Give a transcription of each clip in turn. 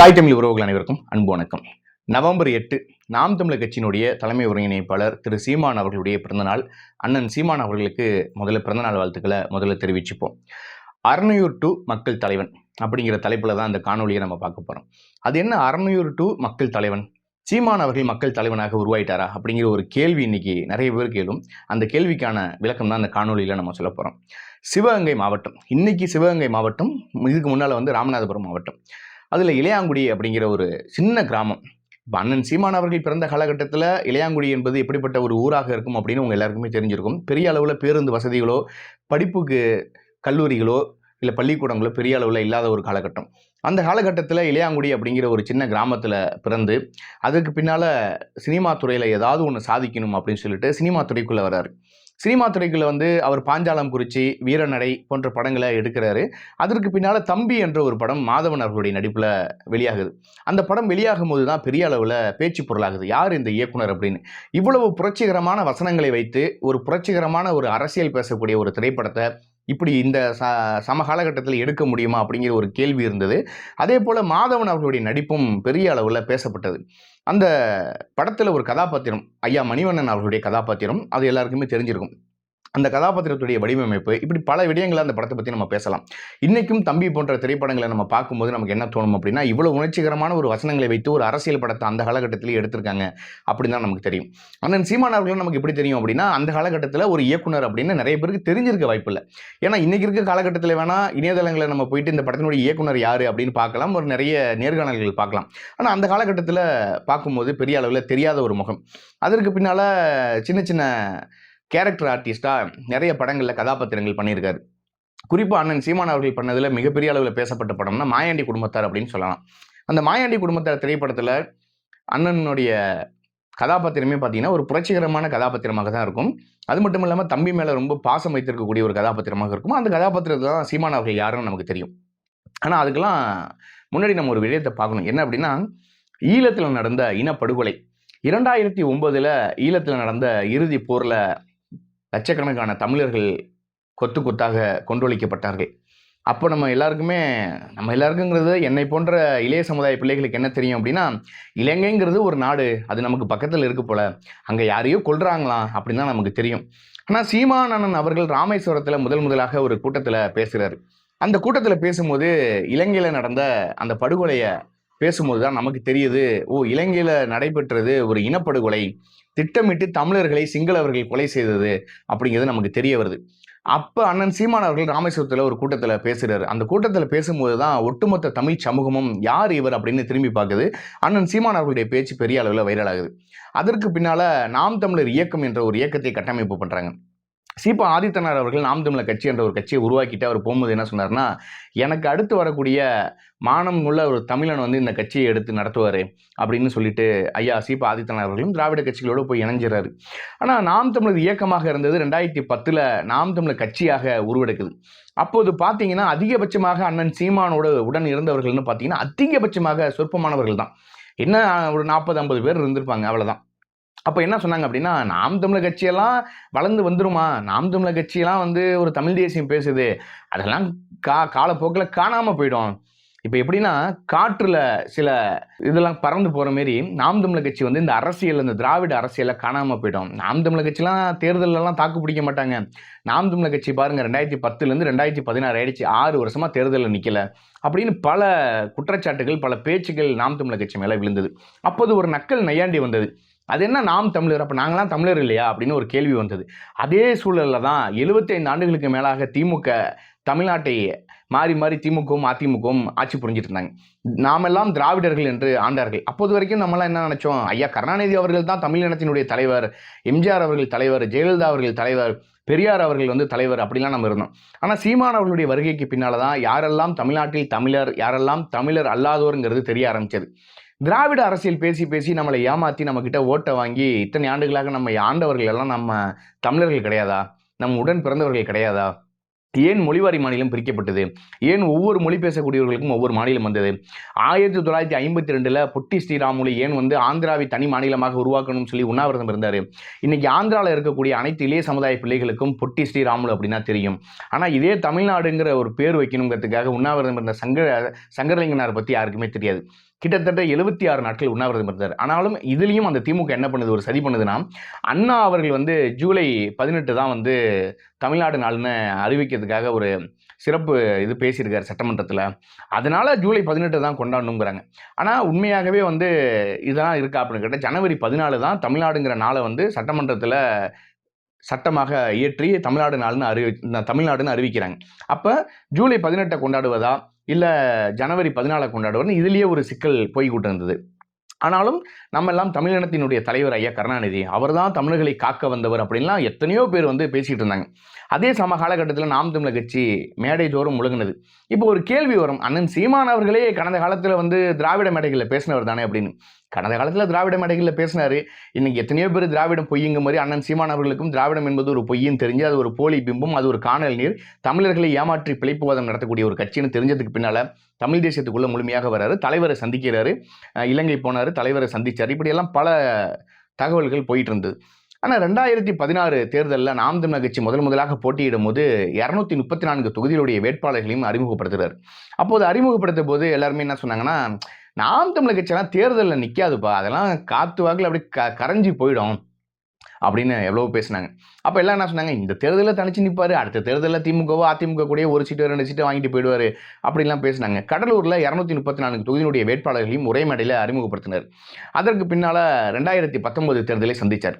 தாய் தமிழ் உறவுகள் அனைவருக்கும் அன்பு வணக்கம். நவம்பர் எட்டு நாம் தமிழர் கட்சியினுடைய தலைமை ஒருங்கிணைப்பாளர் திரு சீமான் அவர்களுடைய பிறந்தநாள். அண்ணன் சீமான் அவர்களுக்கு முதல்ல பிறந்தநாள் வாழ்த்துக்களை முதல்ல தெரிவிச்சுப்போம். அறநூறு டு மக்கள் தலைவன் அப்படிங்கிற தலைப்பில் தான் அந்த காணொலியை நம்ம பார்க்க போகிறோம் அது என்ன அறநூறு டு மக்கள் தலைவன்? சீமான் அவர்கள் மக்கள் தலைவனாக உருவாயிட்டாரா? அப்படிங்கிற ஒரு கேள்வி இன்னைக்கு நிறைய பேர் கேளும். அந்த கேள்விக்கான விளக்கம் தான் அந்த காணொலியில் நம்ம சொல்ல போகிறோம் சிவகங்கை மாவட்டம். இன்னைக்கு சிவகங்கை மாவட்டம் இதுக்கு முன்னால் வந்து ராமநாதபுரம் மாவட்டம். அதில் இளையாங்குடி அப்படிங்கிற ஒரு சின்ன கிராமம். இப்போ அண்ணன் சீமான் அவர்கள் பிறந்த காலகட்டத்தில் இளையாங்குடி என்பது எப்படிப்பட்ட ஒரு ஊராக இருக்கும் அப்படின்னு உங்கள் எல்லாருக்குமே தெரிஞ்சிருக்கும். பெரிய அளவில் பேருந்து வசதிகளோ படிப்புக்கு கல்லூரிகளோ இல்லை பள்ளிக்கூடங்களோ பெரிய அளவில் இல்லாத ஒரு காலகட்டம். அந்த காலகட்டத்தில் இளையாங்குடி அப்படிங்கிற ஒரு சின்ன கிராமத்தில் பிறந்து அதுக்கு பின்னால் சினிமா துறையில் ஏதாவது ஒன்று சாதிக்கணும் அப்படின்னு சொல்லிட்டு சினிமா துறைக்குள்ளே வர்றாரு. சினிமா துறைக்குள்ள வந்து அவர் பாஞ்சாலம் குறிச்சி வீரநடை போன்ற படங்களை எடுக்கிறாரு. அதற்கு பின்னால் தம்பி என்ற ஒரு படம் மாதவன் அவர்களுடைய நடிப்பில் வெளியாகுது. அந்த படம் வெளியாகும் போது தான் பெரிய அளவில் பேச்சு பொருளாகுது. யார் இந்த இயக்குனர் அப்படின்னு? இவ்வளவு புரட்சிகரமான வசனங்களை வைத்து ஒரு புரட்சிகரமான ஒரு அரசியல் பேசக்கூடிய ஒரு திரைப்படத்தை இப்படி இந்த ச சம காலகட்டத்தில் எடுக்க முடியுமா அப்படிங்கிற ஒரு கேள்வி இருந்தது. அதே போல் மாதவன் அவர்களுடைய நடிப்பும் பெரிய அளவில் பேசப்பட்டது. அந்த படத்தில் ஒரு கதாபாத்திரம் ஐயா மணிவண்ணன் அவர்களுடைய கதாபாத்திரம் அது எல்லாருக்குமே தெரிஞ்சிருக்கும். அந்த கதாபாத்திரத்துடைய வடிவமைப்பு இப்படி பல விடயங்களை அந்த படத்தை பற்றி நம்ம பேசலாம். இன்றைக்கும் தம்பி போன்ற திரைப்படங்களை நம்ம பார்க்கும்போது நமக்கு என்ன தோணும் அப்படின்னா இவ்வளோ உணர்ச்சிகரமான ஒரு வசனங்களை வைத்து ஒரு அரசியல் படத்தை அந்த காலகட்டத்திலேயே எடுத்திருக்காங்க அப்படின்னு தான் நமக்கு தெரியும். அண்ணன் சீமான் அவர்களும் நமக்கு எப்படி தெரியும் அப்படின்னா அந்த காலகட்டத்தில் ஒரு இயக்குனர் அப்படின்னு நிறைய பேருக்கு தெரிஞ்சிருக்க வாய்ப்பில்லை ஏன்னா இன்றைக்கி இருக்க காலகட்டத்தில் வேணால் இணையதளங்களை நம்ம போயிட்டு இந்த படத்தினுடைய இயக்குனர் யார் அப்படின்னு பார்க்கலாம். ஒரு நிறைய நேர்காணல்கள் பார்க்கலாம். ஆனால் அந்த காலகட்டத்தில் பார்க்கும்போது பெரிய அளவில் தெரியாத ஒரு முகம். அதற்கு பின்னால் சின்ன சின்ன கேரக்டர் ஆர்டிஸ்டாக நிறைய படங்களில் கதாபாத்திரங்கள் பண்ணியிருக்காரு. குறிப்பாக அண்ணன் சீமான் அவர்கள் பண்ணதில் மிகப்பெரிய அளவில் பேசப்பட்ட படம்னா மாயாண்டி குடும்பத்தார் அப்படின்னு சொல்லலாம். அந்த மாயாண்டி குடும்பத்தார் திரைப்படத்தில் அண்ணனுடைய கதாபாத்திரமே பார்த்தீங்கன்னா ஒரு புரட்சிகரமான கதாபாத்திரமாக தான் இருக்கும். அது மட்டும் இல்லாமல் தம்பி மேலே ரொம்ப பாசம் வைத்திருக்கக்கூடிய ஒரு கதாபாத்திரமாக இருக்கும். அந்த கதாபாத்திரத்தை தான் சீமான் அவர்கள் யாருன்னு நமக்கு தெரியும். ஆனால் அதுக்கெல்லாம் முன்னாடி நம்ம ஒரு விடயத்தை பார்க்கணும். என்ன அப்படின்னா ஈழத்தில் நடந்த இனப்படுகொலை. இரண்டாயிரத்தி ஒன்பதில் ஈழத்தில் நடந்த இறுதி போரில் லட்சக்கணக்கான தமிழர்கள் கொத்து கொத்தாக கொண்டொழிக்கப்பட்டார்கள். அப்போ நம்ம எல்லாருக்குமே நம்ம எல்லாருக்குங்கிறது என்னை போன்ற இளைய சமுதாய பிள்ளைகளுக்கு என்ன தெரியும் அப்படின்னா இலங்கைங்கிறது ஒரு நாடு அது நமக்கு பக்கத்தில் இருக்கு போல. அங்கே யாரையோ கொள்றாங்களாம் அப்படின்னு தான் நமக்கு தெரியும். ஆனால் சீமானந்தன் அவர்கள் ராமேஸ்வரத்தில் முதல் முதலாக ஒரு கூட்டத்தில் பேசுகிறாரு அந்த கூட்டத்தில் பேசும்போது இலங்கையில் நடந்த அந்த படுகொலையை பேசும்போது தான் நமக்கு தெரியுது ஓ இலங்கையில் நடைபெற்றது ஒரு இனப்படுகொலை திட்டமிட்டு தமிழர்களை சிங்களவர்கள் கொலை செய்தது அப்படிங்கிறது நமக்கு தெரிய வருது. அப்போ அண்ணன் சீமான் அவர்கள் ராமேஸ்வரத்தில் ஒரு கூட்டத்தில் பேசுகிறாரு அந்த கூட்டத்தில் பேசும்போது தான் ஒட்டுமொத்த தமிழ் சமூகமும் யார் இவர் அப்படின்னு திரும்பி பார்க்குது. அண்ணன் சீமான் அவர்களுடைய பேச்சு பெரிய அளவில் வைரல் ஆகுது. அதற்கு பின்னால் நாம் தமிழர் இயக்கம் என்ற ஒரு இயக்கத்தை கட்டமைப்பு பண்ணுறாங்க சீபா ஆதித்தனார் அவர்கள் நாம் தமிழர் கட்சி என்ற ஒரு கட்சியை உருவாக்கிட்டு அவர் போகும்போது என்ன சொன்னார்னா எனக்கு அடுத்து வரக்கூடிய மானம் உள்ள ஒரு தமிழன் வந்து இந்த கட்சியை எடுத்து நடத்துவார் அப்படின்னு சொல்லிட்டு ஐயா சீபா ஆதித்தனார் அவர்களும் திராவிட கட்சிகளோடு போய் இணைஞ்சிறாரு. ஆனால் நாம் தமிழர் இயக்கமாக இருந்தது ரெண்டாயிரத்தி பத்தில் நாம் தமிழர் கட்சியாக உருவெடுக்குது. அப்போது பார்த்தீங்கன்னா அதிகபட்சமாக அண்ணன் சீமானோடு உடன் இருந்தவர்கள்னு பார்த்தீங்கன்னா அதிகபட்சமாக சொற்பமானவர்கள் தான். என்ன ஒரு நாற்பது ஐம்பது பேர் இருந்திருப்பாங்க அவ்வளோதான் அப்போ என்ன சொன்னாங்க அப்படின்னா நாம் தமிழர் கட்சியெல்லாம் வளர்ந்து வந்துருமா? நாம் தமிழர் கட்சியெல்லாம் வந்து ஒரு தமிழ் தேசியம் பேசுது. அதெல்லாம் கா காலப்போக்கில் காணாமல் போயிடும். இப்போ எப்படின்னா காற்றில் சில இதெல்லாம் பறந்து போகிற மாரி நாம் தமிழர் கட்சி வந்து இந்த அரசியல் இந்த திராவிட அரசியலை காணாமல் போயிடும். நாம் தமிழர் கட்சிலாம் தேர்தலெல்லாம் தாக்கு பிடிக்க மாட்டாங்க. நாம் தமிழர் கட்சி பாருங்கள் ரெண்டாயிரத்தி பத்துலேருந்து ரெண்டாயிரத்தி பதினாறு ஆயிடுச்சு. ஆறு வருஷமாக தேர்தலில் நிற்கல அப்படின்னு பல குற்றச்சாட்டுகள் பல பேச்சுகள் நாம் தமிழர் கட்சி மேலே விழுந்தது. அப்போது ஒரு நக்கல் நையாண்டி வந்தது. அது என்ன நாம் தமிழர்? அப்போ நாங்களாம் தமிழர் இல்லையா? அப்படின்னு ஒரு கேள்வி வந்தது. அதே சூழலில் தான் எழுபத்தைந்து ஆண்டுகளுக்கு மேலாக திமுக தமிழ்நாட்டை மாறி மாறி திமுகவும் அதிமுகவும் ஆட்சி புரிஞ்சிட்டு இருந்தாங்க. நாமெல்லாம் திராவிடர்கள் என்று ஆண்டார்கள். அப்போது வரைக்கும் நம்மளாம் என்ன நினச்சோம்? ஐயா கருணாநிதி அவர்கள் தான் தமிழ் இனத்தினுடைய தலைவர் எம்ஜிஆர் அவர்கள் தலைவர் ஜெயலலிதா அவர்கள் தலைவர் பெரியார் அவர்கள் வந்து தலைவர் அப்படிலாம் நம்ம இருந்தோம். ஆனால் சீமான் அவர்களுடைய வருகைக்கு பின்னால் தான் யாரெல்லாம் தமிழ்நாட்டில் தமிழர் யாரெல்லாம் தமிழர் அல்லாதோருங்கிறது தெரிய ஆரம்பிச்சது. திராவிட அரசியல் பேசி பேசி நம்மளை ஏமாற்றி நம்மக்கிட்ட ஓட்டை வாங்கி இத்தனை ஆண்டுகளாக நம்ம ஆண்டவர்கள் எல்லாம் நம்ம தமிழர்கள் கிடையாதா? நம் உடன் பிறந்தவர்கள் கிடையாதா? ஏன் மொழிவாரி மாநிலம் பிரிக்கப்பட்டது? ஏன் ஒவ்வொரு மொழி பேசக்கூடியவர்களுக்கும் ஒவ்வொரு மாநிலம் வந்தது? ஆயிரத்தி தொள்ளாயிரத்தி ஐம்பத்தி ரெண்டில் பொட்டி ஸ்ரீராமுலு ஏன் வந்து ஆந்திராவை தனி மாநிலமாக உருவாக்கணும்னு சொல்லி உண்ணாவிரதம் இருந்தார். இன்னைக்கு ஆந்திராவில் இருக்கக்கூடிய அனைத்து இளைய சமுதாய பிள்ளைகளுக்கும் பொட்டி ஸ்ரீராமுலு அப்படின்னா தெரியும். ஆனால் இதே தமிழ்நாடுங்கிற ஒரு பேர் வைக்கணுங்கிறதுக்காக உண்ணாவிரதம் இருந்த சங்கர சங்கரலிங்கனார் பற்றி யாருக்குமே தெரியாது. கிட்டத்தட்ட எழுபத்தி ஆறு நாட்கள் உண்ணாவிரதம் இருந்தார். ஆனாலும் இதுலேயும் அந்த திமுக என்ன பண்ணுது? ஒரு சதி பண்ணுதுன்னா அண்ணா அவர்கள் வந்து ஜூலை பதினெட்டு தான் வந்து தமிழ்நாடு நாள்னு அறிவிக்கிறதுக்காக ஒரு சிறப்பு இது பேசியிருக்கார் சட்டமன்றத்தில். அதனால் ஜூலை பதினெட்டு தான் கொண்டாடணுங்கிறாங்க. ஆனால் உண்மையாகவே வந்து இதெல்லாம் இருக்கா அப்படின்னு கேட்டால் ஜனவரி பதினாலு தான் தமிழ்நாடுங்கிற நாளை வந்து சட்டமன்றத்தில் சட்டமாக இயற்றி தமிழ்நாடு நாள்னு அறிவி தமிழ்நாடுன்னு அறிவிக்கிறாங்க. அப்போ ஜூலை பதினெட்டை கொண்டாடுவதா? இல்லை ஜனவரி பதினாலை கொண்டாடுவார்னு இதுலேயே ஒரு சிக்கல் போய்கிட்டு இருந்தது ஆனாலும் நம்ம எல்லாம் தமிழினத்தினுடைய தலைவர் ஐயா கருணாநிதி அவர் தான் தமிழர்களை காக்க வந்தவர் அப்படின்லாம் எத்தனையோ பேர் வந்து பேசிகிட்டு இருந்தாங்க. அதே சம காலகட்டத்தில் நாம் தமிழர் கட்சி மேடை தோறும் முழுங்கினது இப்போ ஒரு கேள்வி வரும். அண்ணன் சீமான் அவர்களே கடந்த காலத்தில் வந்து திராவிட மேடைகளில் பேசினவர் தானே அப்படின்னு. கடந்த காலத்தில் திராவிட மேடைகளில் பேசினார். இன்னைக்கு எத்தனையோ பேர் திராவிடம் பொய்யுங்க மாதிரி அண்ணன் சீமான் அவர்களுக்கும் திராவிடம் என்பது ஒரு பொய்யும் தெரிஞ்சு அது ஒரு போலி பிம்பம் அது ஒரு காணல் நீர். தமிழர்களை ஏமாற்றி பிழைப்புவாதம் நடத்தக்கூடிய ஒரு கட்சின்னு தெரிஞ்சதுக்கு பின்னால் தமிழ் தேசியத்துக்குள்ளே முழுமையாக வராரு. தலைவரை சந்திக்கிறாரு. இலங்கை போனார் தலைவரை சந்தித்தார் இப்படியெல்லாம் பல தகவல்கள் போயிட்டு இருந்தது ஆனால் ரெண்டாயிரத்தி பதினாறு தேர்தலில் நாம் தமிழர் கட்சி முதல் முதலாக போட்டியிடும் போது இரநூத்தி முப்பத்தி நான்கு தொகுதிகளுடைய வேட்பாளர்களையும் அறிமுகப்படுத்துகிறார் அப்போது அறிமுகப்படுத்தும் போது எல்லாருமே என்ன சொன்னாங்கன்னா நாம் தமிழ் கட்சியெல்லாம் தேர்தலில் நிற்காதுப்பா அதெல்லாம் காத்து வாக்கில் அப்படி க கரைஞ்சி போயிடும் அப்படின்னு எவ்வளோ பேசினாங்க. அப்போ எல்லாம் என்ன சொன்னாங்க? இந்த தேர்தலில் தனிச்சு நிற்பார் அடுத்த தேர்தலில் திமுகவோ அதிமுக கூட ஒரு சீட்டு ரெண்டு சீட்டை வாங்கிட்டு போயிடுவார் அப்படிலாம் பேசினாங்க. கடலூரில் இரநூத்தி முப்பத்தி நான்கு தொகுதியினுடைய வேட்பாளர்களையும் ஒரே மேடையில் அறிமுகப்படுத்தினார். அதற்கு பின்னால் ரெண்டாயிரத்தி பத்தொன்பது தேர்தலை சந்தித்தார்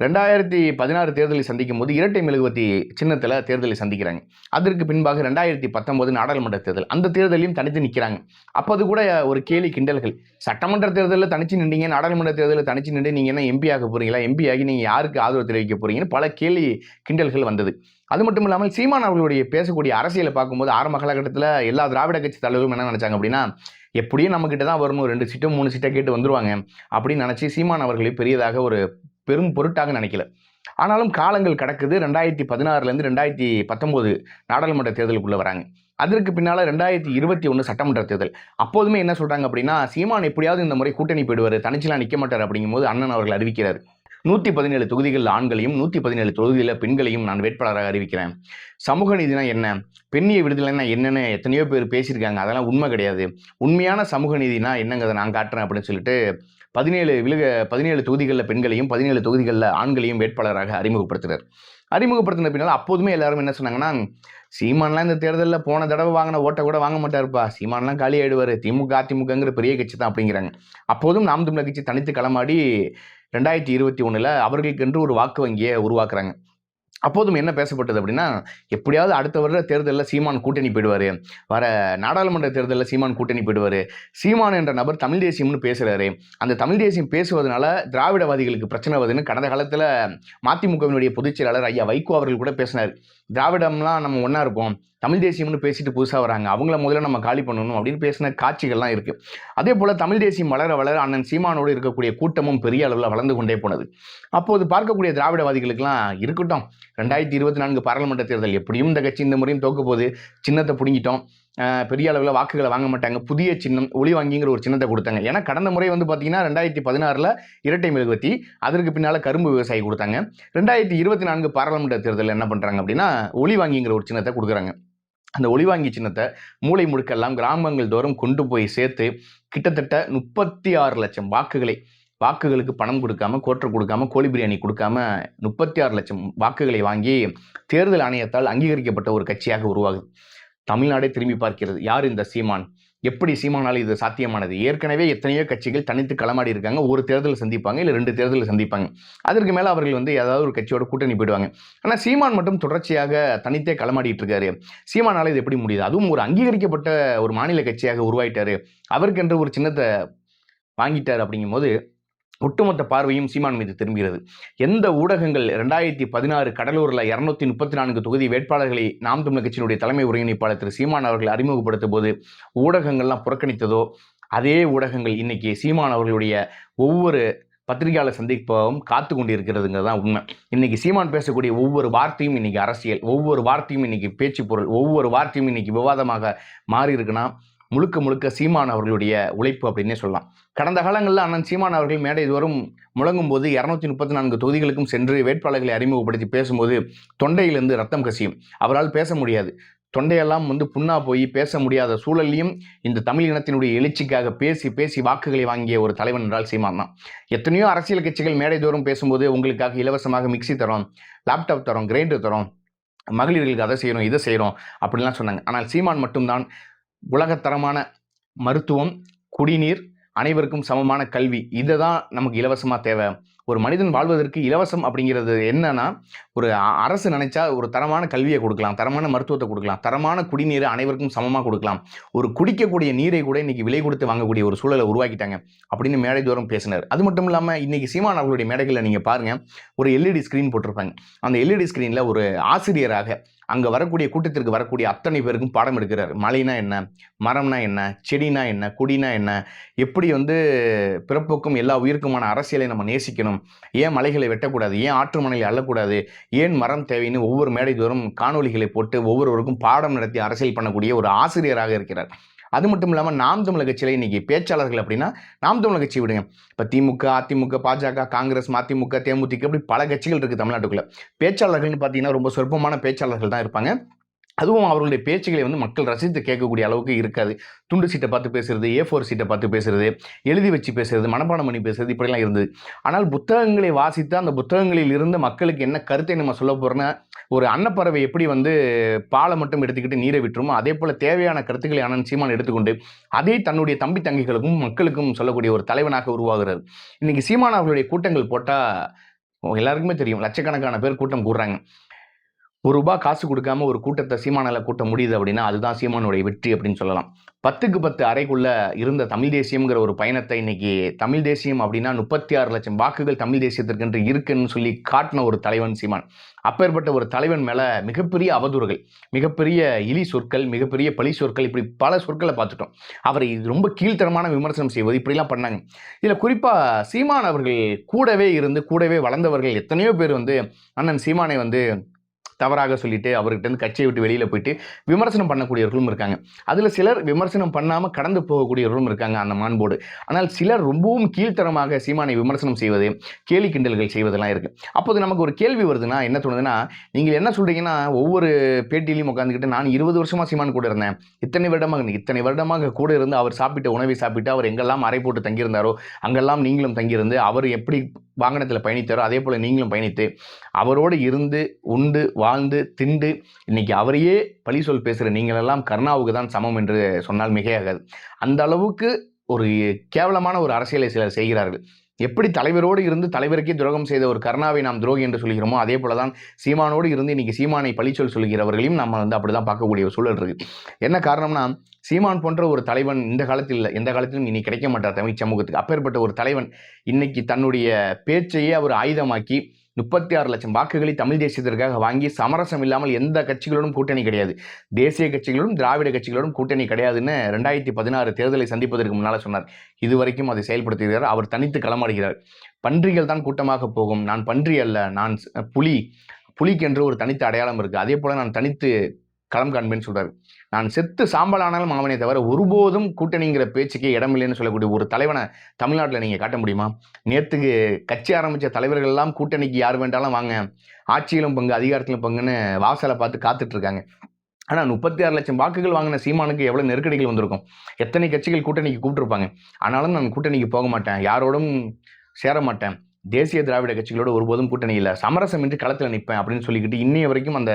ரெண்டாயிரத்தி பதினாறு தேர்தலை சந்திக்கும் போது இரட்டை மெழுகுவத்தி சின்னத்தில் தேர்தலை சந்திக்கிறாங்க. அதற்கு பின்பாக ரெண்டாயிரத்தி பத்தொன்பது நாடாளுமன்ற தேர்தல். அந்த தேர்தலையும் தனித்து நிற்கிறாங்க அப்போது கூட ஒரு கேலி கிண்டல்கள். சட்டமன்ற தேர்தலில் தனிச்சு நின்றீங்க நாடாளுமன்ற தேர்தலில் தனிச்சு நின்று நீங்கள் என்ன எம்பி ஆக போறீங்களா? எம்பி ஆகி நீங்கள் யாருக்கு ஆதரவு தெரிவிக்க போகிறீங்கன்னு பல கேலி கிண்டல்கள் வந்தது. அது மட்டும் இல்லாமல் சீமான் அவர்களுடைய பேசக்கூடிய அரசியலை பார்க்கும்போது ஆரம்ப காலகட்டத்தில் எல்லா திராவிட கட்சி தலைவரும் என்ன நினச்சாங்க அப்படின்னா எப்படியும் நம்மக்கிட்ட தான் வரணும். ரெண்டு சீட்டும் மூணு சீட்டை கேட்டு வந்துருவாங்க. அப்படின்னு நினச்சி சீமான் அவர்களை பெரியதாக ஒரு பெரும் பொருட்டாக நினைக்கல. ஆனாலும் காலங்கள் கடக்குது. ரெண்டாயிரத்தி பதினாறுலேருந்து ரெண்டாயிரத்தி பத்தொம்போது நாடாளுமன்ற தேர்தலுக்குள்ளே வராங்க. அதற்கு பின்னால் ரெண்டாயிரத்தி இருபத்தி ஒன்று சட்டமன்ற தேர்தல். அப்போதுமே என்ன சொல்கிறாங்க அப்படின்னா சீமான் எப்படியாவது இந்த முறை கூட்டணி போயிடுவார் தனிச்சலாம் நிற்க மாட்டார் அப்படிங்கும்போது அண்ணன் அவர்கள் அறிவிக்கிறார். நூற்றி பதினேழு தொகுதிகளில் ஆண்களையும் நூற்றி பதினேழு தொகுதிகளில் பெண்களையும் நான் வேட்பாளராக அறிவிக்கிறேன். சமூக நீதினா என்ன? பெண்ணிய விடுதலைன்னா என்னென்னு எத்தனையோ பேர் பேசியிருக்காங்க. அதெல்லாம் உண்மை கிடையாது. உண்மையான சமூக நீதினா என்னங்கிறத நான் காட்டுறேன் அப்படின்னு சொல்லிட்டு பதினேழு விழுக பதினேழு தொகுதிகளில் பெண்களையும் பதினேழு தொகுதிகளில் ஆண்களையும் வேட்பாளராக அறிமுகப்படுத்துகிறார் அறிமுகப்படுத்தின பின்னால் அப்போதுமே எல்லாரும் என்ன சொன்னாங்கன்னா சீமான்லாம் இந்த தேர்தலில் போன தடவை வாங்கின ஓட்டை கூட வாங்க மாட்டார்ப்பா. சீமான்லாம் காலி ஆயிடுவார். திமுக அதிமுகங்கிற பெரிய கட்சி தான் அப்படிங்கிறாங்க. அப்போதும் நாம் தமிழர் கட்சி தனித்து களமாடி ரெண்டாயிரத்தி இருபத்தி ஒன்றில் அவர்களுக்கென்று ஒரு வாக்கு வங்கியை உருவாக்குறாங்க. அப்போதும் என்ன பேசப்பட்டது அப்படின்னா எப்படியாவது அடுத்த வர்ற தேர்தலில் சீமான் கூட்டணி போயிடுவார். வர நாடாளுமன்ற தேர்தலில் சீமான் கூட்டணி போயிடுவார். சீமான் என்ற நபர் தமிழ் தேசியம்னு பேசுகிறாரு அந்த தமிழ் தேசியம் பேசுவதனால திராவிடவாதிகளுக்கு பிரச்சனை வருதுன்னு கடந்த காலத்தில் மதிமுகவினுடைய பொதுச் செயலாளர் ஐயா வைகோ அவர்கள் கூட பேசினார். திராவிடம்லாம் நம்ம ஒன்றா இருப்போம். தமிழ் தேசியம்னு பேசிட்டு புதுசாக வராங்க. அவங்கள முதல்ல நம்ம காலி பண்ணணும் அப்படின்னு பேசின காட்சிகள்லாம் இருக்குது அதே போல் தமிழ் தேசியம் வளர வளர அண்ணன் சீமானோடு இருக்கக்கூடிய கூட்டமும் பெரிய அளவில் வளர்ந்து கொண்டே போனது. அப்போது பார்க்கக்கூடிய திராவிடவாதிகளுக்கெல்லாம் இருக்கட்டும். ரெண்டாயிரத்தி இருபத்தி நான்கு பாராளுமன்ற தேர்தல். எப்படியும் இந்த கட்சி இந்த முறையும் தோக்க போகுது. சின்னத்தை பிடுங்கிட்டோம். பெரிய அளவில் வாக்குகளை வாங்க மாட்டாங்க. புதிய சின்னம் ஒளி வாங்கிங்கிற ஒரு சின்னத்தை கொடுத்தாங்க. ஏன்னா கடந்த முறை வந்து பார்த்தீங்கன்னா ரெண்டாயிரத்தி பதினாறில் இரட்டை மெழுகுவத்தி அதற்கு பின்னால் கரும்பு விவசாயி கொடுத்தாங்க. ரெண்டாயிரத்தி இருபத்தி நான்கு பாராளுமன்ற தேர்தலில் என்ன பண்ணுறாங்க அப்படின்னா ஒளி வாங்கிங்கிற ஒரு சின்னத்தை கொடுக்குறாங்க. அந்த ஒளிவாங்கி சின்னத்தை மூளை முடுக்கெல்லாம் கிராமங்கள் தோறும் கொண்டு போய் சேர்த்து கிட்டத்தட்ட முப்பத்தி ஆறு லட்சம் வாக்குகளை வாக்குகளுக்கு பணம் கொடுக்காம கோட்டர் கொடுக்காம கோழி பிரியாணி கொடுக்காம முப்பத்தி ஆறு லட்சம் வாக்குகளை வாங்கி தேர்தல் ஆணையத்தால் அங்கீகரிக்கப்பட்ட ஒரு கட்சியாக உருவாகுது. தமிழ்நாடே திரும்பி பார்க்கிறது. யார் இந்த சீமான்? எப்படி சீமானால் இது சாத்தியமானது? ஏற்கனவே எத்தனையோ கட்சிகள் தனித்து களமாடி இருக்காங்க. ஒரு தேர்தல் சந்திப்பாங்க இல்லை ரெண்டு தேர்தல் சந்திப்பாங்க. அதற்கு மேலே அவர்கள் வந்து ஏதாவது ஒரு கட்சியோட கூட்டணி போயிடுவாங்க. ஆனால் சீமான் மட்டும் தொடர்ச்சியாக தனித்தே களமாடிட்டு இருக்காரு. சீமானால் இது எப்படி முடியுது? அதுவும் ஒரு அங்கீகரிக்கப்பட்ட ஒரு மாநில கட்சியாக உருவாயிட்டாரு. அவருக்கென்று ஒரு சின்னத்தை வாங்கிட்டார் அப்படிங்கும்போது ஒட்டுமொத்த பார்வையும் சீமான் மீது திரும்புகிறது. எந்த ஊடகங்கள் ரெண்டாயிரத்தி பதினாறு கடலூரில் இரநூத்தி முப்பத்தி நான்கு தொகுதி வேட்பாளர்களை நாம் தமிழர் கட்சியினுடைய தலைமை ஒருங்கிணைப்பாளர் திரு சீமான் அவர்கள் அறிமுகப்படுத்த போது ஊடகங்கள்லாம் புறக்கணித்ததோ அதே ஊடகங்கள் இன்னைக்கு சீமான் அவர்களுடைய ஒவ்வொரு பத்திரிகையாளர் சந்திப்பவும் காத்து கொண்டிருக்கிறதுங்கிறது தான் உண்மை. இன்னைக்கு சீமான் பேசக்கூடிய ஒவ்வொரு வார்த்தையும் இன்னைக்கு அரசியல் ஒவ்வொரு வார்த்தையும் இன்னைக்கு பேச்சு பொருள் ஒவ்வொரு வார்த்தையும் இன்னைக்கு விவாதமாக மாறி இருக்குன்னா முழுக்க முழுக்க சீமான் அவர்களுடைய உழைப்பு அப்படின்னே சொல்லலாம். கடந்த காலங்களில் அண்ணன் சீமான் அவர்கள் மேடை தோறும் முழங்கும் போது இரநூத்தி முப்பத்தி நான்கு தொகுதிகளுக்கும் சென்று வேட்பாளர்களை அறிமுகப்படுத்தி பேசும்போது தொண்டையிலிருந்து ரத்தம் கசியும். அவரால் பேச முடியாது. தொண்டையெல்லாம் வந்து புண்ணா போய் பேச முடியாத சூழல்லையும் இந்த தமிழ் இனத்தினுடைய எழுச்சிக்காக பேசி பேசி வாக்குகளை வாங்கிய ஒரு தலைவன் என்றால் சீமான் தான். எத்தனையோ அரசியல் கட்சிகள் மேடை தோறும் பேசும்போது உங்களுக்காக இலவசமாக மிக்சி தரோம் லேப்டாப் தரோம் கிரைண்டர் தரோம் மகளிர்களுக்கு அதை செய்கிறோம் இதை செய்கிறோம் அப்படின்லாம் சொன்னாங்க. ஆனால் சீமான் மட்டும்தான் உலகத்தரமான மருத்துவம் குடிநீர் அனைவருக்கும் சமமான கல்வி. இதை தான் நமக்கு இலவசமாக தேவை. ஒரு மனிதன் வாழ்வதற்கு இலவசம் அப்படிங்கிறது என்னன்னா ஒரு அரசு நினைச்சா ஒரு தரமான கல்வியை கொடுக்கலாம் தரமான மருத்துவத்தை கொடுக்கலாம் தரமான குடிநீரை அனைவருக்கும் சமமாக கொடுக்கலாம். ஒரு குடிக்கக்கூடிய நீரை கூட இன்னைக்கு விலை கொடுத்து வாங்கக்கூடிய ஒரு சூழலை உருவாக்கிட்டாங்க அப்படின்னு மேடை தோறும் பேசினார். அது மட்டும் இல்லாமல் இன்னைக்கு சீமான் அவர்களுடைய மேடைகளில் நீங்கள் பாருங்க ஒரு எல்இடி ஸ்க்ரீன் போட்டிருப்பாங்க. அந்த எல்இடி ஸ்க்ரீனில் ஒரு ஆசிரியராக அங்கே வரக்கூடிய கூட்டத்திற்கு வரக்கூடிய அத்தனை பேருக்கும் பாடம் எடுக்கிறார். மலைனா என்ன? மரம்னா என்ன? செடினா என்ன? கொடினா என்ன? எப்படி வந்து பிறப்புக்கும் எல்லா உயிருக்குமான அரசியலை நம்ம நேசிக்கணும்? ஏன் மலைகளை வெட்டக்கூடாது? ஏன் ஆற்று மணலை அள்ளக்கூடாது? ஏன் மரம் தேவைன்னு ஒவ்வொரு மேடை தோறும் காணொளிகளை போட்டு ஒவ்வொருவருக்கும் பாடம் நடத்தி அரசியல் பண்ணக்கூடிய ஒரு ஆசிரியராக இருக்கிறார். அது மட்டும் இல்லாமல் நாம் தமிழக கட்சியில் இன்னைக்கு பேச்சாளர்கள் அப்படின்னா நாம் தமிழக கட்சி விடுங்க. இப்போ திமுக அதிமுக பாஜக காங்கிரஸ் மதிமுக தேமுதிக இப்படி பல கட்சிகள் இருக்குது தமிழ்நாட்டுக்குள்ளே. பேச்சாளர்கள்னு பார்த்தீங்கன்னா ரொம்ப சொற்பமான பேச்சாளர்கள் தான் இருப்பாங்க. அதுவும் அவர்களுடைய பேச்சுகளை வந்து மக்கள் ரசித்து கேட்கக்கூடிய அளவுக்கு இருக்காது. துண்டு சீட்டை பார்த்து பேசுறது ஏ ஃபோர் சீட்டை பார்த்து பேசுறது எழுதி வச்சு பேசுறது மனப்பாடம் பண்ணி பேசுறது இப்படிலாம் இருந்தது. ஆனால் புத்தகங்களை வாசித்து அந்த புத்தகங்களில் இருந்து மக்களுக்கு என்ன கருத்தை நம்ம சொல்ல போகிறோன்னா ஒரு அன்னப்பறவை எப்படி வந்து பாலை மட்டும் எடுத்துக்கிட்டு நீரை விட்டுருமோ அதே போல் தேவையான கருத்துக்களை அண்ணன் சீமான் எடுத்துக்கொண்டு அதை தன்னுடைய தம்பி தங்கிகளுக்கும் மக்களுக்கும் சொல்லக்கூடிய ஒரு தலைவனாக உருவாகிறார். இன்னைக்கு சீமான் அவர்களுடைய கூட்டங்கள் போட்டால் எல்லாருக்குமே தெரியும். லட்சக்கணக்கான பேர் கூட்டம் கூடுறாங்க. ஒரு ரூபாய் காசு கொடுக்காம ஒரு கூட்டத்தை சீமானால கூட்ட முடியுது அப்படின்னா அதுதான் சீமானுடைய வெற்றி அப்படின்னு சொல்லலாம். பத்துக்கு பத்து அறைக்குள்ள இருந்த தமிழ் தேசியம்ங்கிற ஒரு பயணத்தை இன்னைக்கு தமிழ் தேசியம் அப்படின்னா முப்பத்தி ஆறு லட்சம் வாக்குகள் தமிழ் தேசியத்திற்கென்று இருக்குன்னு சொல்லி காட்டின ஒரு தலைவன் சீமான். அப்பேற்பட்ட ஒரு தலைவன் மேலே மிகப்பெரிய அவதூறுகள் மிகப்பெரிய இலி சொற்கள் மிகப்பெரிய பழி சொற்கள் இப்படி பல சொற்களை பார்த்துட்டோம். அவரை இது ரொம்ப கீழ்த்தரமான விமர்சனம் செய்வது இப்படிலாம் பண்ணாங்க. இதில் குறிப்பாக சீமான் அவர்கள் கூடவே இருந்து கூடவே வளர்ந்தவர்கள் எத்தனையோ பேர் வந்து அண்ணன் சீமானை வந்து தவறாக சொல்லிட்டு அவர்கிட்டருந்து கட்சியை விட்டு வெளியில் போயிட்டு விமர்சனம் பண்ணக்கூடியவர்களும் இருக்காங்க. அதில் சிலர் விமர்சனம் பண்ணாமல் கடந்து போகக்கூடியவர்களும் இருக்காங்க அந்த மாண்போடு ஆனால் சிலர் ரொம்பவும் கீழ்த்தரமாக சீமானை விமர்சனம் செய்வது கேலி கிண்டல்கள் செய்வதெல்லாம் இருக்குது அப்போது நமக்கு ஒரு கேள்வி வருதுன்னா என்ன தோணுதுன்னா நீங்கள் என்ன சொல்கிறீங்கன்னா ஒவ்வொரு பேட்டியிலையும் உட்காந்துக்கிட்டு நான் இருபது வருஷமாக சீமான் கூட இருந்தேன். இத்தனை வருடமாக இத்தனை வருடமாக கூட இருந்து அவர் சாப்பிட்ட உணவை சாப்பிட்டு அவர் எங்கெல்லாம் அறை போட்டு தங்கியிருந்தாரோ அங்கெல்லாம் நீங்களும் தங்கியிருந்து அவர் எப்படி வாகனத்தில் பயணித்தாரோ அதே போல் நீங்களும் பயணித்து அவரோடு இருந்து உண்டு வாழ்ந்து திண்டு இன்னைக்கு அவரையே பழி சொல் பேசுகிற நீங்களெல்லாம் கருணாவுக்கு தான் சமம் என்று சொன்னால் மிகையாகாது அந்த அளவுக்கு ஒரு கேவலமான ஒரு அரசியலை சிலர் செய்கிறார்கள். எப்படி தலைவரோடு இருந்து தலைவருக்கே துரோகம் செய்த ஒரு கருணாவை நாம் துரோகி என்று சொல்கிறோமோ அதே போல தான் சீமானோடு இருந்து இன்னைக்கு சீமானை பழிச்சொல் சொல்கிறவர்களையும் நம்ம வந்து அப்படி தான் பார்க்கக்கூடிய ஒரு சூழல் இருக்குது என்ன காரணம்னா சீமான் போன்ற ஒரு தலைவன் இந்த காலத்தில் இல்லை எந்த காலத்திலும் இனி கிடைக்க மாட்டார் தமிழ் சமூகத்துக்கு. அப்பேற்பட்ட ஒரு தலைவன் இன்னைக்கு தன்னுடைய பேச்சையே அவர் ஆயுதமாக்கி முப்பத்தி ஆறு லட்சம் வாக்குகளை தமிழ் தேசியத்திற்காக வாங்கி சமரசம் இல்லாமல் எந்த கட்சிகளோடும் கூட்டணி கிடையாது. தேசிய கட்சிகளோடும் திராவிட கட்சிகளோடும் கூட்டணி கிடையாதுன்னு ரெண்டாயிரத்தி பதினாறு தேர்தலை சந்திப்பதற்கு முன்னால் சொன்னார். இதுவரைக்கும் அதை செயல்படுத்துகிறார் அவர் தனித்து களமாடுகிறார். பன்றிகள் தான் கூட்டமாக போகும். நான் பன்றி அல்ல நான் புலி புலி. புலிக்கென்று ஒரு தனித்த அடையாளம் இருக்குது அதே போல் நான் தனித்து களம் காண்பேன்னு சொல்றாரு. நான் செத்து சாம்பலானாலும் அவனை தவிர ஒருபோதும் கூட்டணிங்கிற பேச்சுக்கே இடமில்லைன்னு சொல்லக்கூடிய ஒரு தலைவனை தமிழ்நாட்டில் நீங்கள் காட்ட முடியுமா? நேற்றுக்கு கட்சி ஆரம்பித்த தலைவர்கள் எல்லாம் கூட்டணிக்கு யார் வேண்டாலும் வாங்க. ஆட்சியிலும் பங்கு அதிகாரத்திலும் பங்குன்னு வாசலை பார்த்து காத்துட்டு இருக்காங்க. ஆனால் முப்பத்தி ஆறு லட்சம் வாக்குகள் வாங்கின சீமானுக்கு எவ்வளோ நெருக்கடிகள் வந்திருக்கும்? எத்தனை கட்சிகள் கூட்டணிக்கு கூப்பிட்டுருப்பாங்க? ஆனாலும் நான் கூட்டணிக்கு போக மாட்டேன். யாரோடும் சேர மாட்டேன். தேசிய திராவிட கட்சிகளோட ஒருபோதும் கூட்டணி இல்லை. சமரசம் என்று களத்தில் நிற்பேன் அப்படின்னு சொல்லிக்கிட்டு இன்னைய வரைக்கும் அந்த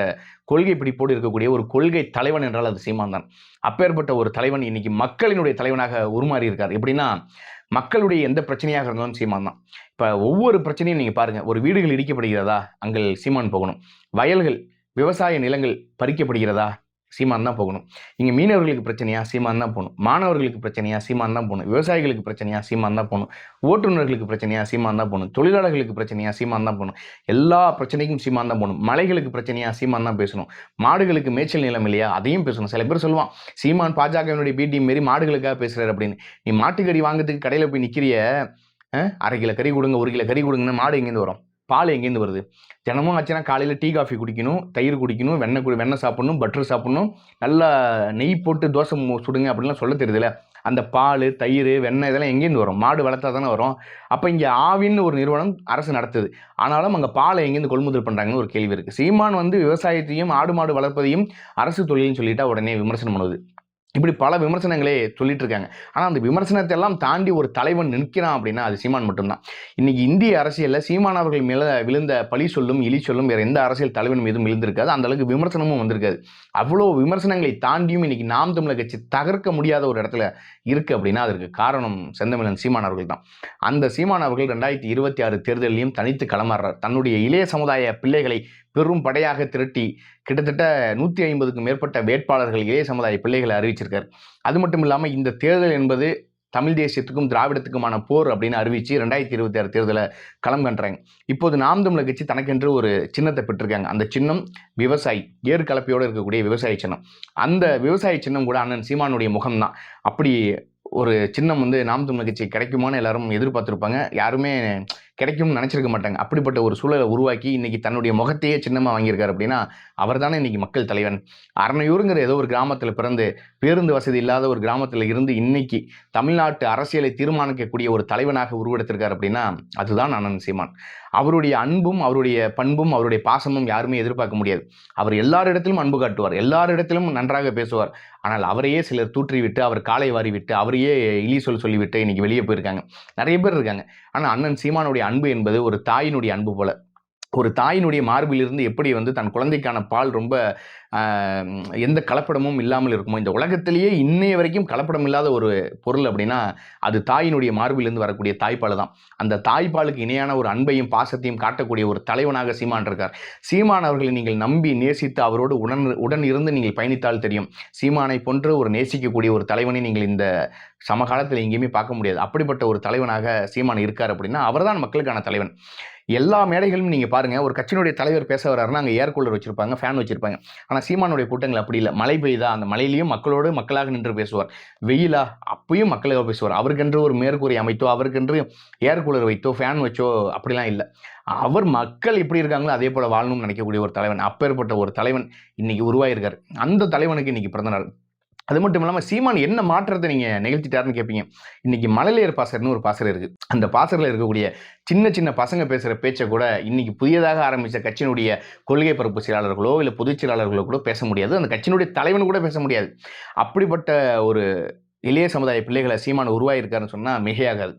கொள்கை பிடிப்போடு இருக்கக்கூடிய ஒரு கொள்கை தலைவன் என்றால் அது சீமான் தான். அப்பேற்பட்ட ஒரு தலைவன் இன்னைக்கு மக்களினுடைய தலைவனாக உருமாறி இருக்கார் எப்படின்னா மக்களுடைய எந்த பிரச்சனையாக இருந்தாலும் சீமான் தான். இப்போ ஒவ்வொரு பிரச்சனையும் நீங்கள் பாருங்கள் ஒரு வீடுகள் இடிக்கப்படுகிறதா? அங்கே சீமான் போகணும். வயல்கள் விவசாய நிலங்கள் பறிக்கப்படுகிறதா? சீமான் தான் போகணும். இங்கே மீனவர்களுக்கு பிரச்சனையா? சீமான் தான் போகணும். மாணவர்களுக்கு பிரச்சனையா? சீமான் தான் போகணும். விவசாயிகளுக்கு பிரச்சனையா? சீமான் தான் போகணும். ஓட்டுநர்களுக்கு பிரச்சனையா? சீமான் தான் போகணும். தொழிலாளர்களுக்கு பிரச்சனையா? சீமான் தான் போகணும். எல்லா பிரச்சனைக்கும் சீமான் தான் போகணும். மலைகளுக்கு பிரச்சனையா? சீமான் தான் பேசணும். மாடுகளுக்கு மேய்ச்சல் நிலம் இல்லையா? அதையும் பேசணும். சில பேர் சொல்லுவான் சீமான் பாஜகவினுடைய பிடி மாரி மாடுகளுக்காக பேசுகிறார் அப்படின்னு. நீ மாட்டுக்கறி வாங்குறதுக்கு கடையில் போய் நிற்கிறிய அரை கிலோ கறி கொடுங்க ஒரு கிலோ கறி கொடுங்கன்னு மாடு எங்கேருந்து வரும்? பால் எங்கேருந்து வருது? தினமும் ஆச்சுன்னா காலையில் டீ காஃபி குடிக்கணும் தயிர் குடிக்கணும் வெண்ணெய் குடி வெண்ணெய் சாப்பிடணும் பட்டர் சாப்பிடணும். நல்லா நெய் போட்டு தோசை மு- சுடுங்க அப்படின்லாம் சொல்ல தெரியுதுல்ல. அந்த பால் தயிர் வெண்ணெய் இதெல்லாம் எங்கேருந்து வரும்? மாடு வளர்த்தா தானே வரும். அப்போ இங்கே ஆவின்னு ஒரு நிறுவனம் அரசு நடத்துது. ஆனாலும் அங்கே பாலை எங்கேருந்து கொள்முதல் பண்ணுறாங்கன்னு ஒரு கேள்வி இருக்குது சீமான் வந்து விவசாயத்தையும் ஆடு மாடு வளர்ப்பதையும் அரசு தொழில்னு சொல்லிட்டா உடனே விமர்சனம் பண்ணுது இப்படி பல விமர்சனங்களே சொல்லிட்டு இருக்காங்க ஆனால் அந்த விமர்சனத்தை எல்லாம் தாண்டி ஒரு தலைவன் நிற்கிறான் அப்படின்னா அது சீமான் மட்டும்தான். இன்னைக்கு இந்திய அரசியலில் சீமான் அவர்கள் மேல விழுந்த பழி சொல்லும் இழி சொல்லும் வேறு எந்த அரசியல் தலைவன் மீதும் விழுந்திருக்காது. அந்த அளவுக்கு விமர்சனமும் வந்திருக்காது. அவ்வளோ விமர்சனங்களை தாண்டியும் இன்னைக்கு நாம் தமிழர் கட்சி தகர்க்க முடியாத ஒரு இடத்துல இருக்கு அப்படின்னா அதற்கு காரணம் செந்தமிழன் சீமான் அவர்கள் தான். அந்த சீமான் அவர்கள் ரெண்டாயிரத்தி இருபத்தி ஆறு தேர்தலையும் தனித்து களமாடுறார் தன்னுடைய இளைய சமுதாய பிள்ளைகளை பெரும் படையாக திரட்டி கிட்டத்தட்ட நூற்றி ஐம்பதுக்கும் மேற்பட்ட வேட்பாளர்கள் இளைய சமுதாய பிள்ளைகளை அறிவிச்சிருக்கார். அது மட்டும் இல்லாமல் இந்த தேர்தல் என்பது தமிழ் தேசியத்துக்கும் திராவிடத்துக்குமான போர் அப்படின்னு அறிவித்து ரெண்டாயிரத்தி இருபத்தி ஆறு தேர்தலை களம் கண்டுறாங்க இப்போது நாம் தமிழர் கட்சி தனக்கென்று ஒரு சின்னத்தை பெற்றிருக்காங்க. அந்த சின்னம் விவசாயி ஏர் கலப்பையோடு இருக்கக்கூடிய விவசாய சின்னம். அந்த விவசாய சின்னம் கூட அண்ணன் சீமானுடைய முகம்தான். அப்படி ஒரு சின்னம் வந்து நாம் தமிழர் கட்சி கிடைக்குமான்னு எல்லாரும் எதிர்பார்த்துருப்பாங்க. யாருமே கிடைக்கும்னு நினச்சிருக்க மாட்டாங்க. அப்படிப்பட்ட ஒரு சூழலை உருவாக்கி இன்றைக்கி தன்னுடைய முகத்தையே சின்னமாக வாங்கியிருக்காரு அப்படின்னா அவர் தானே இன்றைக்கி மக்கள் தலைவன். அரணையூருங்கிற ஏதோ ஒரு கிராமத்தில் பிறந்து பேருந்து வசதி இல்லாத ஒரு கிராமத்தில் இருந்து இன்னைக்கு தமிழ்நாட்டு அரசியலை தீர்மானிக்கக்கூடிய ஒரு தலைவனாக உருவெடுத்திருக்காரு அப்படின்னா அதுதான் அனந்த் சீமான். அவருடைய அன்பும் அவருடைய பண்பும் அவருடைய பாசமும் யாருமே எதிர்பார்க்க முடியாது. அவர் எல்லாரிடத்திலும் அன்பு காட்டுவார் எல்லாரிடத்திலும் நன்றாக பேசுவார். ஆனால் அவரையே சிலர் தூற்றிவிட்டு அவர் காலை வாரி விட்டு அவரையே இலி சொல் சொல்லிவிட்டு இன்னைக்கு வெளியே போயிருக்காங்க. நிறைய பேர் இருக்காங்க. ஆனால் அண்ணன் சீமானுடைய அன்பு என்பது ஒரு தாயினுடைய அன்பு போல. ஒரு தாயினுடைய மார்பிலிருந்து எப்படி வந்து தன் குழந்தைக்கான பால் ரொம்ப எந்த கலப்படமும் இல்லாமல் இருக்குமோ இந்த உலகத்திலேயே இன்னைய வரைக்கும் கலப்படம் இல்லாத ஒரு பொருள் அப்படின்னா அது தாயினுடைய மார்பிலிருந்து வரக்கூடிய தாய்ப்பால் தான். அந்த தாய்ப்பாலுக்கு இணையான ஒரு அன்பையும் பாசத்தையும் காட்டக்கூடிய ஒரு தலைவனாக சீமான் இருக்கார். சீமான் அவர்களை நீங்கள் நம்பி நேசித்து அவரோடு உடன் உடன் இருந்து நீங்கள் பயணித்தால் தெரியும். சீமானை போன்று ஒரு நேசிக்கக்கூடிய ஒரு தலைவனை நீங்கள் இந்த சமகாலத்தில் எங்கேயுமே பார்க்க முடியாது. அப்படிப்பட்ட ஒரு தலைவனாக சீமான் இருக்கார் அப்படின்னா அவர்தான் மக்களுக்கான தலைவன். எல்லா மேடைகளும் நீங்கள் பாருங்கள் ஒரு கட்சியினுடைய தலைவர் பேச வர்றாருன்னா அங்கே ஏர் கூலர் வச்சிருப்பாங்க ஃபேன் வச்சிருப்பாங்க. ஆனால் சீமானுடைய கூட்டங்கள் அப்படி இல்லை. மழை பெய்யுதா அந்த மழையிலையும் மக்களோடு மக்களாக நின்று பேசுவார். வெயிலா? அப்பயும் மக்களாக பேசுவார். அவருக்கென்று ஒரு மேற்கூரை அமைத்தோ அவருக்கென்று ஏர் கூலர் வைத்தோ ஃபேன் வச்சோ அப்படிலாம் இல்லை. அவர் மக்கள் எப்படி இருக்காங்களோ அதே போல் வாழணும்னு நினைக்கக்கூடிய ஒரு தலைவன் அப்பேற்பட்ட ஒரு தலைவன் இன்னைக்கு உருவாயிருக்கார். அந்த தலைவனுக்கு இன்னைக்கு பிறந்த நாள் அது மட்டும் இல்லாமல் சீமான் என்ன மாற்றத்தை நீங்கள் நிகழ்த்திட்டாருன்னு கேட்பீங்க இன்னைக்கு மழலையர் பாசர்னு ஒரு பாசர் இருக்குது அந்த பாசரில் இருக்கக்கூடிய சின்ன சின்ன பசங்க பேசுகிற பேச்சை கூட இன்னைக்கு புதியதாக ஆரம்பித்த கட்சியினுடைய கொள்கை பரப்பு செயலாளர்களோ இல்லை பொதுச் செயலாளர்களோ கூட பேச முடியாது. அந்த கட்சியினுடைய தலைவன் கூட பேச முடியாது. அப்படிப்பட்ட ஒரு இளைய சமுதாய பிள்ளைகளை சீமான் உருவாயிருக்காருன்னு சொன்னால் மிகையாகாது.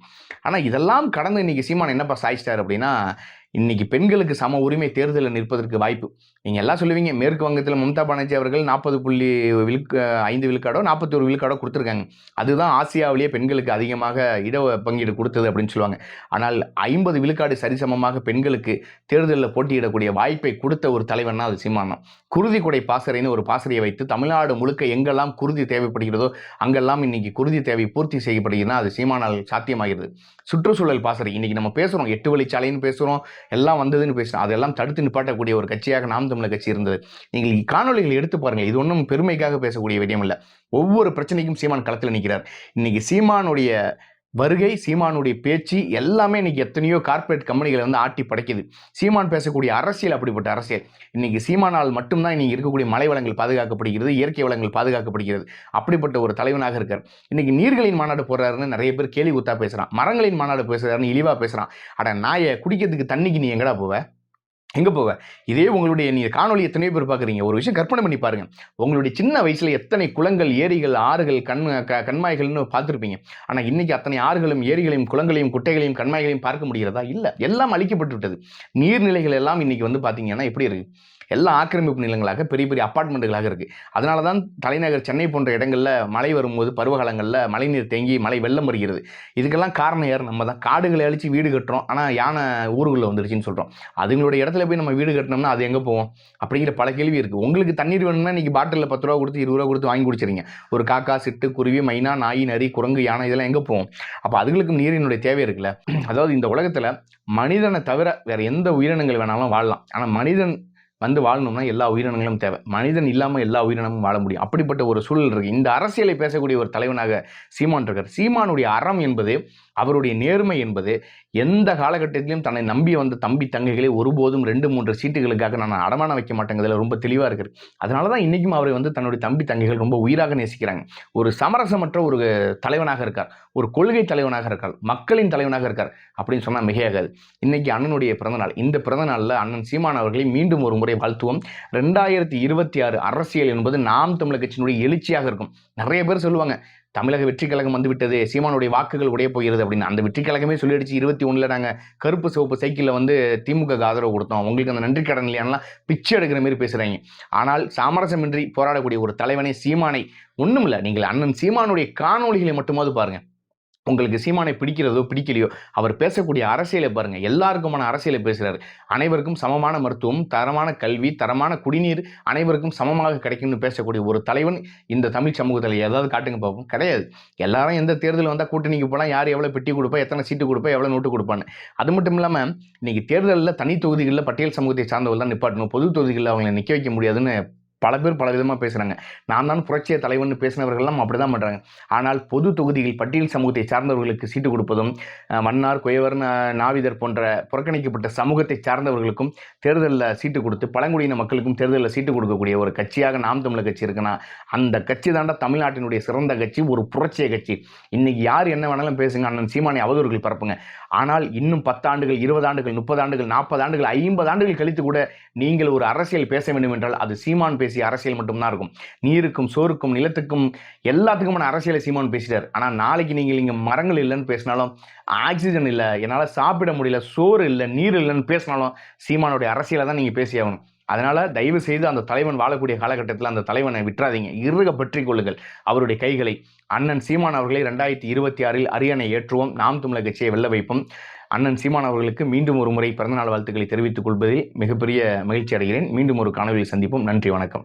ஆனால் இதெல்லாம் கடந்து இன்னைக்கு சீமான் என்னப்பா சாய்ச்சிட்டார் அப்படின்னா இன்னைக்கு பெண்களுக்கு சம உரிமை தேர்தலில் நிற்பதற்கு வாய்ப்பு. நீங்கள் எல்லாம் சொல்லுவீங்க மேற்கு வங்கத்தில் மம்தா பானர்ஜி அவர்கள் நாற்பது புள்ளி விழுக்க ஐந்து விழுக்காடோ நாற்பத்தி ஒரு விழுக்காடோ கொடுத்துருக்காங்க. அதுதான் ஆசியாவிலேயே பெண்களுக்கு அதிகமாக இட பங்கீடு கொடுத்தது அப்படின்னு சொல்லுவாங்க. ஆனால் ஐம்பது விழுக்காடு சரிசமமாக பெண்களுக்கு தேர்தலில் போட்டியிடக்கூடிய வாய்ப்பை கொடுத்த ஒரு தலைவன்னா அது சீமான் குருதி கொடை பாசறைன்னு ஒரு பாசறையை வைத்து தமிழ்நாடு முழுக்க எங்கெல்லாம் குருதி தேவைப்படுகிறதோ அங்கெல்லாம் இன்னைக்கு குருதி தேவை பூர்த்தி செய்யப்படுகிறதுனா அது சீமானால் சாத்தியமாகிறது. சுற்றுச்சூழல் பாசறை. இன்றைக்கி நம்ம பேசுகிறோம் எட்டு வழிச்சாலைன்னு பேசுகிறோம் எல்லாம் வந்ததுன்னு பேசுகிறோம் அதெல்லாம் தடுத்து நிப்பாட்டக்கூடிய ஒரு கட்சியாக நாம் தமிழர் கட்சி இருந்தது. நீங்கள் காணொளிகள் எடுத்து பாருங்கள். இது ஒன்றும் பெருமைக்காக பேசக்கூடிய விடயம் இல்லை. ஒவ்வொரு பிரச்சனைக்கும் சீமான் களத்தில் நிற்கிறார் இன்றைக்கி சீமானுடைய வருகை சீமானுடைய பேச்சு எல்லாமே இன்னைக்கு எத்தனையோ கார்ப்பரேட் கம்பெனிகளை வந்து ஆட்டி படைக்குது. சீமான் பேசக்கூடிய அரசியல் அப்படிப்பட்ட அரசியல். இன்னைக்கு சீமானால் மட்டும்தான் இன்னைக்கு இருக்கக்கூடிய மலை வளங்கள் பாதுகாக்கப்படுகிறது இயற்கை வளங்கள் பாதுகாக்கப்படுகிறது. அப்படிப்பட்ட ஒரு தலைவனாக இருக்கார். இன்னைக்கு நீர்களின் மாநாடு போடுறாருன்னு நிறைய பேர் கேலி குத்தா பேசுறான். மரங்களின் மாநாடு பேசுறாருன்னு இழிவா பேசுறான். அட நாயை குடிக்கிறதுக்கு தண்ணிக்கு நீ எங்கடா போவ? எங்கே போவ? இதே உங்களுடைய நீங்கள் காணொளி எத்தனை பேர் பார்க்குறீங்க ஒரு விஷயம் கற்பனை பண்ணி பாருங்க. உங்களுடைய சின்ன வயசில் எத்தனை குளங்கள் ஏரிகள் ஆறுகள் கண் க கண்மாய்கள்னு பார்த்துருப்பீங்க. ஆனால் இன்னைக்கு அத்தனை ஆறுகளும் ஏரிகளையும் குளங்களையும் குட்டைகளையும் கண்மாய்களையும் பார்க்க முடிகிறதா? இல்லை. எல்லாம் அழிக்கப்பட்டு விட்டது நீர்நிலைகள் எல்லாம் இன்னைக்கு வந்து பார்த்தீங்கன்னா எப்படி இருக்குது எல்லாம் ஆக்கிரமிப்பு நிலங்களாக பெரிய பெரிய அப்பார்ட்மெண்ட்டுகளாக இருக்குது அதனால தான் தலைநகர் சென்னை போன்ற இடங்களில் மழை வரும்போது பருவகாலங்களில் மழைநீர் தேங்கி மழை வெள்ளம் வருகிறது. இதுக்கெல்லாம் காரணம் யார்? நம்ம தான். காடுகளை அழித்து வீடு கட்டுறோம். ஆனால் யானை ஊருக்குள்ளே வந்துருச்சுன்னு சொல்கிறோம் அதுங்களுடைய இடத்துல போய் நம்ம வீடு கட்டினோம்னா அது எங்கே போவோம்? அப்படிங்கிற பல கேள்வி இருக்குது உங்களுக்கு தண்ணீர் வேணும்னா இன்றைக்கி பாட்டிலில் பத்து ரூபா கொடுத்து இருபது ரூபா கொடுத்து வாங்கி குடிச்சிருங்க ஒரு காக்கா சிட்டு குருவி மைனா நாய் நரி குரங்கு யானை இதெல்லாம் எங்கே போவோம்? அப்போ அதுகளுக்கும் நீரினுடைய தேவை இருக்குல்ல? அதாவது இந்த உலகத்தில் மனிதனை தவிர வேறு எந்த உயிரினங்கள் வேணாலும் வாழலாம். ஆனால் மனிதன் வந்து வாழணும்னா எல்லா உயிரினங்களும் தேவை. மனிதன் இல்லாமல் எல்லா உயிரினமும் வாழ முடியும். அப்படிப்பட்ட ஒரு சூழல் இருக்குது இந்த அரசியலை பேசக்கூடிய ஒரு தலைவனாக சீமான் இருக்கார். சீமானுடைய அறம் என்பது அவருடைய நேர்மை என்பது எந்த காலகட்டத்திலும் தன்னை நம்பி வந்த தம்பி தங்கைகளை ஒருபோதும் ரெண்டு மூன்று சீட்டுகளுக்காக நான் அடமானம் வைக்க மாட்டேங்கிறதுல ரொம்ப தெளிவாக இருக்குது அதனால தான் இன்றைக்கும் அவரை வந்து தன்னுடைய தம்பி தங்கைகள் ரொம்ப உயிராக நேசிக்கிறாங்க. ஒரு சமரசமற்ற ஒரு தலைவனாக இருக்கார். ஒரு கொள்கை தலைவனாக இருக்கார். மக்களின் தலைவனாக இருக்கார். அப்படின்னு சொன்னால் மிகையாகாது. இன்னைக்கு அண்ணனுடைய பிறந்தநாள். இந்த பிறந்தநாளில் அண்ணன் சீமான் அவர்களை மீண்டும் ஒரு முறை வாழ்த்துவோம். ரெண்டாயிரத்தி இருபத்தி ஆறு அரசியல் என்பது நாம் தமிழர் கட்சியினுடைய எழுச்சியாக இருக்கும். நிறைய பேர் சொல்லுவாங்க தமிழக வெற்றி கழகம் வந்து விட்டது சீமானுடைய வாக்குகள் உடைய போகிறது அப்படின்னு. அந்த வெற்றி கழகமே சொல்லிடுச்சு. இருபத்தி ஒன்றில் நாங்கள் கருப்பு சிவப்பு சைக்கிளில் வந்து திமுக ஆதரவு கொடுத்தோம். உங்களுக்கு அந்த நன்றி கடன் இல்லையானலாம் பிச்சை எடுக்கிற மாதிரி பேசுகிறாங்க ஆனால் சாமரசமின்றி போராடக்கூடிய ஒரு தலைவனை சீமானை. ஒன்றும் இல்லை நீங்கள் அண்ணன் சீமானுடைய காணொளிகளை மட்டுமாவது பாருங்கள் உங்களுக்கு சீமானை பிடிக்கிறதோ பிடிக்கலையோ அவர் பேசக்கூடிய அரசியலை பாருங்க. எல்லாருக்குமான அரசியலை பேசுகிறார் அனைவருக்கும் சமமான மருத்துவம் தரமான கல்வி தரமான குடிநீர் அனைவருக்கும் சமமாக கிடைக்கும்னு பேசக்கூடிய ஒரு தலைவன் இந்த தமிழ் சமூகத்தில் ஏதாவது காட்டுங்க பார்ப்போம் கிடையாது. எல்லாரும் எந்த தேர்தல் வந்தால் கூட்டணிக்கு போகலாம் யார் எவ்வளோ பெட்டி கொடுப்பா எத்தனை சீட்டு கொடுப்பா எவ்வளோ நோட்டு கொடுப்பான்னு. அது மட்டும் இல்லாமல் இன்னைக்கு தேர்தலில் தனி தொகுதிகளில் பட்டியல் சமூகத்தை சார்ந்தவர்கள் தான் நிப்பாட்டணும். பொது தொகுதிகளில் அவங்களை நிற்க வைக்க முடியாதுன்னு பல பேர் பல விதமாக பேசுகிறாங்க நான் தான் புரட்சிய தலைவன் பேசினவர்கள்லாம் அப்படி தான் பண்ணுறாங்க ஆனால் பொது தொகுதியில் பட்டியல் சமூகத்தை சார்ந்தவர்களுக்கு சீட்டு கொடுப்பதும் மன்னார் குயவர் நாவிதர் போன்ற புறக்கணிக்கப்பட்ட சமூகத்தை சார்ந்தவர்களுக்கும் தேர்தலில் சீட்டு கொடுத்து பழங்குடியின மக்களுக்கும் தேர்தலில் சீட்டு கொடுக்கக்கூடிய ஒரு கட்சியாக நாம் தமிழர் கட்சி இருக்குன்னா அந்த கட்சி தாண்டா தமிழ்நாட்டினுடைய சிறந்த கட்சி ஒரு புரட்சிய கட்சி. இன்னைக்கு யார் என்ன வேணாலும் பேசுங்க அண்ணன் சீமானை அவதூறுகள் பரப்புங்க. ஆனால் இன்னும் பத்தாண்டுகள் இருபது ஆண்டுகள் முப்பது ஆண்டுகள் நாற்பது ஆண்டுகள் ஐம்பது ஆண்டுகள் கழித்து கூட நீங்கள் ஒரு அரசியல் பேச வேண்டும் என்றால் அது சீமான் பேசிய அரசியல் மட்டும்தான் இருக்கும். நீருக்கும் சோறுக்கும் நிலத்துக்கும் எல்லாத்துக்குமான அரசியலை சீமான் பேசிட்டார். ஆனால் நாளைக்கு நீங்கள் இங்கே மரங்கள் இல்லைன்னு பேசினாலும் ஆக்சிஜன் இல்லை என்னால் சாப்பிட முடியல சோறு இல்லை நீர் இல்லைன்னு பேசினாலும் சீமானுடைய அரசியலை தான் நீங்கள் பேசியாகணும். அதனால் தயவு செய்து அந்த தலைவன் வாழக்கூடிய காலகட்டத்தில் அந்த தலைவனை விட்டுறாதீங்க. இறுக பற்றி கொள்ளுங்கள். அவருடைய கைகளை அண்ணன் சீமான் அவர்களை ரெண்டாயிரத்தி இருபத்தி ஆறில் அரியணை ஏற்றுவோம். நாம் தமிழக கட்சியை வெல்ல வைப்போம். அண்ணன் சீமான் அவர்களுக்கு மீண்டும் ஒரு முறை பிறந்தநாள் வாழ்த்துக்களை தெரிவித்துக் கொள்வதில் மிகப்பெரிய மகிழ்ச்சி அடைகிறேன். மீண்டும் ஒரு காணொலியில் சந்திப்போம். நன்றி வணக்கம்.